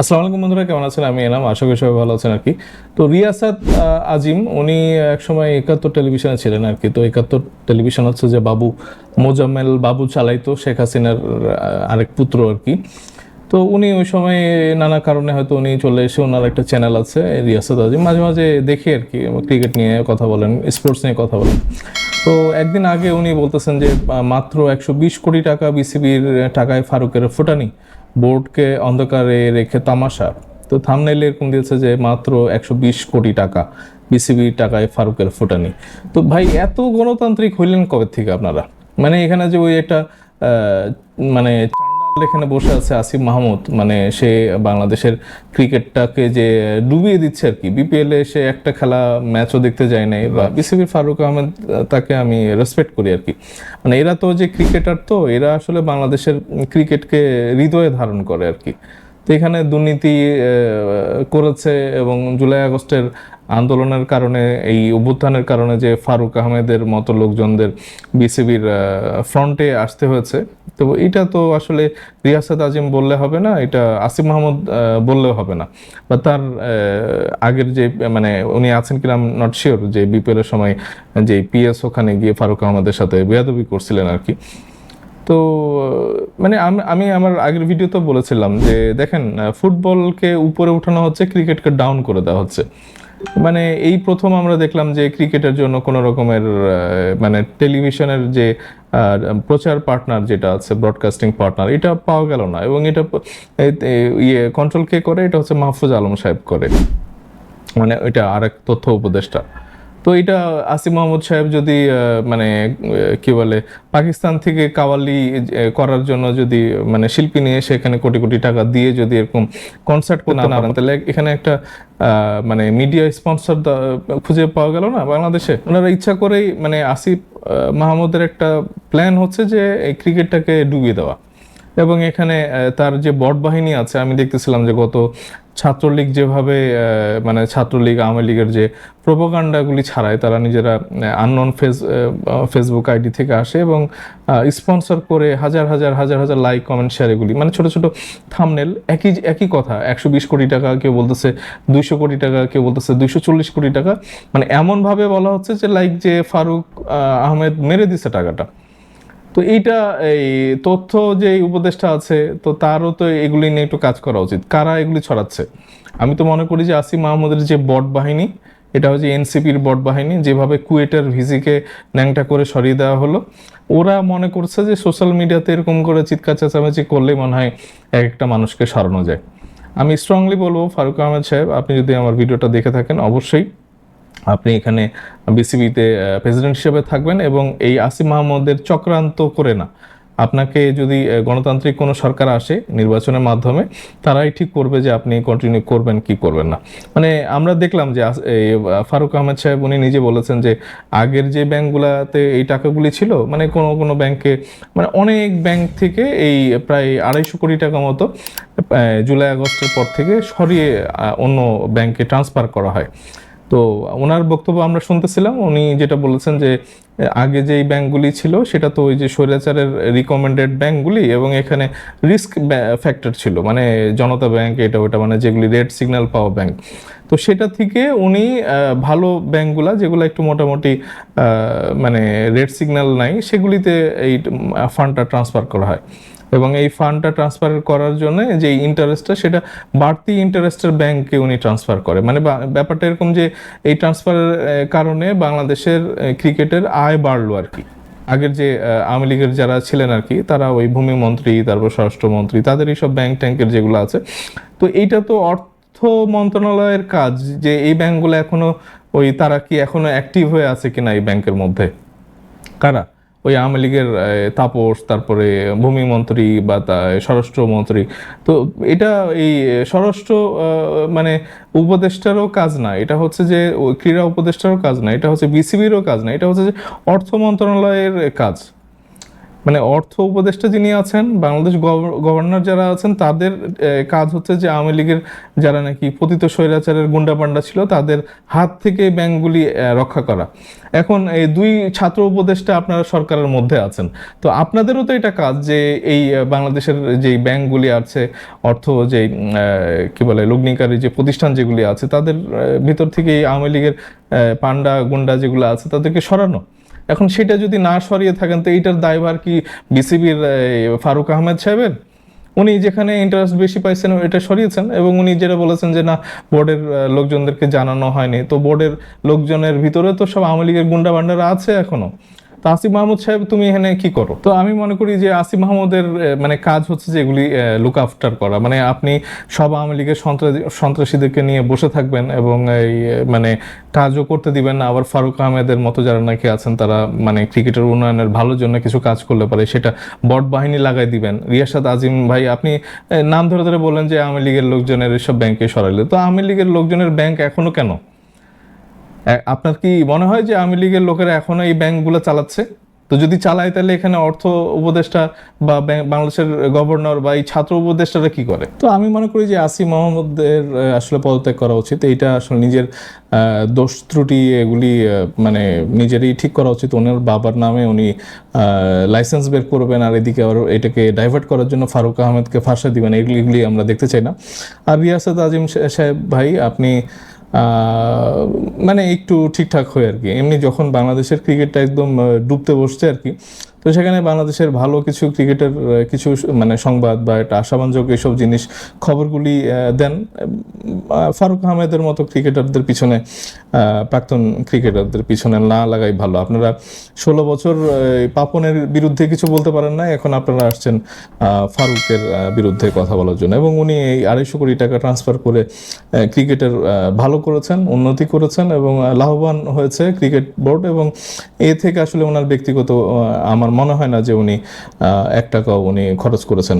আসসালামু আলাইকুম বন্ধুরা, কেমন আছেন? আমি এলাম, আশা করি সবাই ভালো আছেন আর কি। তো রিয়াসাত আজিম, উনি একসময় একাত্তর টেলিভিশনে ছিলেন আর কি। তো একাত্তর টেলিভিশন হচ্ছে যে বাবু মোজাম্মেল, বাবু চালাইতো শেখ হাসিনার আরেক পুত্র আর কি। তো উনি ওই সময় নানা কারণে হয়তো উনি চলে এসে ওনার একটা চ্যানেল আছে, রিয়াসাত আজিম। মাঝে মাঝে দেখি আর কি ক্রিকেট নিয়ে কথা বলেন স্পোর্টস নিয়ে কথা বলেন। তো একদিন আগে উনি বলতেছেন যে মাত্র একশো বিশ কোটি টাকা বিসিবির টাকায় ফারুকের ফুটানি। বোর্ডকে অন্ধকারে রেখে তামাশা। তো থামনেলে এরকম দিয়েছে যে মাত্র একশো বিশ কোটি টাকা বিসিবি টাকায় ফারুকের ফুটানি। তো ভাই, এত গণতান্ত্রিক হইলেন কবে থেকে আপনারা? মানে এখানে যে ওই একটা মানে এখানে বসে আছে আসিফ মাহমুদ। মানে সে বাংলাদেশের ক্রিকেটটাকে যে ডুবিয়ে দিচ্ছে আর কি। বিপিএল এ সে একটা খেলা ম্যাচও দেখতে যায় নাই বা বিসিবির ফারুক আহমেদ তাকে আমি রেসপেক্ট করি আর কি। মানে এরা তো যে ক্রিকেটার তো এরা আসলে বাংলাদেশের ক্রিকেটকে হৃদয়ে ধারণ করে আর কি। তো এখানে দুর্নীতি করেছে এবং জুলাই আগস্টের আন্দোলনের কারণে, এই অভ্যুত্থানের কারণে যে ফারুক আহমেদের মতো লোকজনদের বিসিবির ফ্রন্টে আসতে হয়েছে। তো এটা তো আসলে রিয়াসাত আজিম বললে হবে না, এটা আসিফ মাহমুদ বললেও হবে না। বা তার আগের যে মানে উনি আছেন কিনা নট শিওর যে বিপিএল এর সময় যে পিএস ওখানে গিয়ে ফারুক আহমেদের সাথে বেয়াদবি করছিলেন আর কি। তো মানে আমি আমার আগের ভিডিওতে বলেছিলাম যে, দেখেন ফুটবলকে উপরে উঠানো হচ্ছে, ক্রিকেটকে ডাউন করে দেওয়া হচ্ছে। মানে এই প্রথম আমরা দেখলাম যে ক্রিকেটের জন্য কোনো রকমের মানে টেলিভিশনের যে প্রচার পার্টনার যেটা আছে ব্রডকাস্টিং পার্টনার এটা পাওয়া গেল না। এবং এটা ইয়ে কন্ট্রোল কে করে? এটা হচ্ছে মাহফুজ আলম সাহেব করে। মানে এটা আরেক তথ্য উপদেষ্টা। তো এটা আসিফ মোহাম্মদ সাহেব যদি মানে কি বলে পাকিস্তান থেকে কাওয়ালি করার জন্য যদি মানে শিল্পী নিয়ে সেখানে কোটি কোটি টাকা দিয়ে যদি এরকম কনসার্ট করতে না পারেন তাহলে এখানে একটা আহ, মানে মিডিয়া স্পন্সর খুঁজে পাওয়া গেল না বাংলাদেশে? ওনারা ইচ্ছা করেই মানে আসিফ মাহমুদের একটা প্ল্যান হচ্ছে যে এই ক্রিকেটটাকে ডুবিয়ে দেওয়া। এবং এখানে তার যে বট বাহিনী আছে, আমি দেখতেছিলাম যে গত ছাত্রলীগ যেভাবে মানে ছাত্রলীগ, আওয়ামী লীগের যে প্রোপাগান্ডাগুলি ছাড়ায়, তারা নিজেরা আননন ফেস ফেসবুক আইডি থেকে আসে এবং স্পন্সর করে হাজার হাজার হাজার হাজার লাইক কমেন্ট শেয়ার এগুলি। মানে ছোট ছোট থামনেল একই একই কথা, একশো বিশ কোটি টাকা কেউ বলতেছে, দুইশো কোটি টাকা কেউ বলতেছে, দুইশো চল্লিশ কোটি টাকা। মানে এমনভাবে বলা হচ্ছে যে লাইক যে ফারুক আহমেদ মেরে দিছে টাকাটা। তো এইটা এই তথ্য যে উপদেষ্টা আছে, তো তারও তো এগুলি নিয়ে একটু কাজ করা উচিত। কারা এগুলি ছড়াচ্ছে? আমি তো মনে করি যে আসিফ মাহমুদের যে বট বাহিনী, এটা হচ্ছে এনসিপির বট বাহিনী, যেভাবে কুয়েটার ভিজিকে ন্যাংটা করে সরিয়ে দেওয়া হলো। ওরা মনে করছে যে সোশ্যাল মিডিয়াতে এরকম করে চিৎকার চেঁচামেচি করলেই মনে হয় এক একটা মানুষকে সরানো যায়। আমি স্ট্রংলি বলব ফারুক আহমেদ সাহেব, আপনি যদি আমার ভিডিওটা দেখে থাকেন, অবশ্যই আপনি এখানে বিসিবিতে প্রেসিডেন্ট হিসেবে থাকবেন এবং এই আসিফ মাহমুদের চক্রান্ত করে না। আপনাকে যদি গণতান্ত্রিক কোনো সরকার আসে নির্বাচনের মাধ্যমে, তারাই ঠিক করবে যে আপনি কন্টিনিউ করবেন কি করবেন না। মানে আমরা দেখলাম যে ফারুক আহমেদ সাহেব, উনি নিজে বলেছেন যে আগের যে ব্যাংকগুলোতে এই টাকাগুলি ছিল মানে কোনো কোনো ব্যাংকে মানে অনেক ব্যাংক থেকে এই প্রায় আড়াইশো কোটি টাকা মতো জুলাই আগস্টের পর থেকে সরিয়ে অন্য ব্যাংকে ট্রান্সফার করা হয়। তো ওনার বক্তব্য আমরা শুনতেছিলাম, উনি যেটা বলেছেন যে, আগে যেই ব্যাংকগুলি ছিল সেটা তো ওই যে স্বৈরাচারের রিকমেন্ডেড ব্যাংকগুলি এবং এখানে রিস্ক ফ্যাক্টর ছিল মানে জনতা ব্যাংক এটা ওটা মানে যেগুলি রেড সিগন্যাল পাওয়া ব্যাংক তো সেটা থেকে উনি ভালো ব্যাংকগুলা যেগুলো একটু মোটামুটি মানে রেড সিগন্যাল নাই, সেগুলিতে এই ফান্ডটা ট্রান্সফার করা হয়। এবং এই ফান্ডটা ট্রান্সফার করার জন্য যে ইন্টারেস্টটা সেটা বাড়তি ইন্টারেস্টের ব্যাংকে উনি ট্রান্সফার করে। মানে ব্যাপারটা এরকম যে, এই ট্রান্সফারের কারণে বাংলাদেশের ক্রিকেটের আয় বাড়লো আর কি। আগের যে আওয়ামী লীগের যারা ছিলেন আর কি, তারা ওই ভূমি মন্ত্রী, তারপর স্বরাষ্ট্রমন্ত্রী তাদের এইসব ব্যাংক ট্যাঙ্কের যেগুলো আছে। তো এইটা তো অর্থ মন্ত্রণালয়ের কাজ যে, এই ব্যাংকগুলো এখনও ওই তারা কি এখনও অ্যাক্টিভ হয়ে আছে কিনা এই ব্যাংকের মধ্যে? কারা? ওই আওয়ামী লীগের তাপস, তারপরে ভূমি মন্ত্রী বা স্বরাষ্ট্র মন্ত্রী তো এটা এই স্বরাষ্ট্র মানে উপদেষ্টারও কাজ না। এটা হচ্ছে যে ক্রীড়া উপদেষ্টারও কাজ না। এটা হচ্ছে বিসিবিরও কাজ না। এটা হচ্ছে যে অর্থ মন্ত্রণালয়ের কাজ। মানে অর্থ উপদেষ্টা যিনি আছেন, বাংলাদেশ গভ- গভর্নর যারা আছেন, তাদের কাজ হচ্ছে যে আওয়ামী লীগের যারা নাকি পতিত স্বৈরাচারের গুন্ডাপান্ডা ছিল, তাদের হাত থেকে ব্যাংকগুলি রক্ষা করা। এখন এই দুই ছাত্র উপদেষ্টা আপনারা সরকারের মধ্যে আছেন। তো আপনাদেরও তো এটা কাজ যে এই বাংলাদেশের যে ব্যাংকগুলি আছে, অর্থ যে কি বলে, লগ্নিকারী যে প্রতিষ্ঠান যেগুলি আছে, তাদের ভিতর থেকে এই আওয়ামী লীগের পান্ডা, গুন্ডা যেগুলো আছে, তাদেরকে সরানো। এখন সেটা যদি না সরিয়ে থাকেন, তো এইটার দায়ভার কি বিসিবির ফারুক আহমেদ সাহেবের? উনি যেখানে ইন্টারেস্ট বেশি পাইছেন, এটা সরিয়েছেন এবং উনি যেটা বলেছেন যে, না বোর্ডের লোকজনদেরকে জানানো হয়নি। তো বোর্ডের লোকজনের ভিতরে তো সব আওয়ামী লীগের গুন্ডা বান্ডারা আছে এখনও। তো আসিফ মাহমুদ সাহেব, তুমি এখানে কি করো? তো আমি মনে করি যে আসিফ মাহমুদের মানে কাজ হচ্ছে যে এগুলি লুক আফটার করা। মানে আপনি সব আওয়ামী লীগের সন্ত্রাসী, সন্ত্রাসীদেরকে নিয়ে বসে থাকবেন এবং এই মানে কাজও করতে দিবেন না। আবার ফারুক আহমেদের মতো যারা নাকি আছেন, তারা মানে ক্রিকেটের উন্নয়নের ভালোর জন্য কিছু কাজ করলে পারে, সেটা বট বাহিনী লাগাই দিবেন। রিয়াসাদ আজিম ভাই, আপনি নাম ধরে ধরে বললেন যে আওয়ামী লীগের লোকজনের এসব ব্যাংকে সরাইলে। তো আওয়ামী লীগের লোকজনের ব্যাংক এখনও কেন? আপনার কি মনে হয় যে আওয়ামী লীগের লোকেরা এখনও এই ব্যাংকগুলো চালাচ্ছে? তো যদি চালায়, তাহলে এখানে অর্থ উপদেষ্টা বা বাংলাদেশের গভর্নর বা এই ছাত্র উপদেষ্টারা কি করে? তো আমি মনে করি যে আসিম মোহাম্মদের আসলে পদত্যাগ করা উচিত। এইটা আসলে নিজের দোষ ত্রুটি এগুলি মানে নিজেরই ঠিক করা উচিত। ওনার বাবার নামে উনি লাইসেন্স বের করবেন আর এদিকে আবার এটাকে ডাইভার্ট করার জন্য ফারুক আহমেদকে ফাঁসা দিবেন, এগুলি আমরা দেখতে চাই না। আর রিয়াসাত আজিম সাহেব ভাই, আপনি মানে একটু ঠিকঠাক হয় আর কি। এমনি যখন বাংলাদেশের ক্রিকেটটা একদম ডুবতে বসছে আর কি তো সেখানে বাংলাদেশের ভালো কিছু ক্রিকেটের কিছু মানে সংবাদ বা একটা আশাবাঞ্জক এইসব জিনিস খবরগুলি দেন ফারুক আহমেদের মতো ক্রিকেটারদের পিছনে প্রাক্তন ক্রিকেটারদের পিছনে না লাগাই ভালো। আপনারা ষোলো বছর পাপনের বিরুদ্ধে কিছু বলতে পারেন না, এখন আপনারা আসছেন ফারুকের বিরুদ্ধে কথা বলার জন্য। এবং উনি এই আড়াইশো কোটি টাকা ট্রান্সফার করে ক্রিকেটের ভালো করেছেন, উন্নতি করেছেন এবং লাভবান হয়েছে ক্রিকেট বোর্ড এবং এ থেকে আসলে ওনার ব্যক্তিগত আমার মনে হয় না যে উনি এক টাকাও উনি খরচ করেছেন।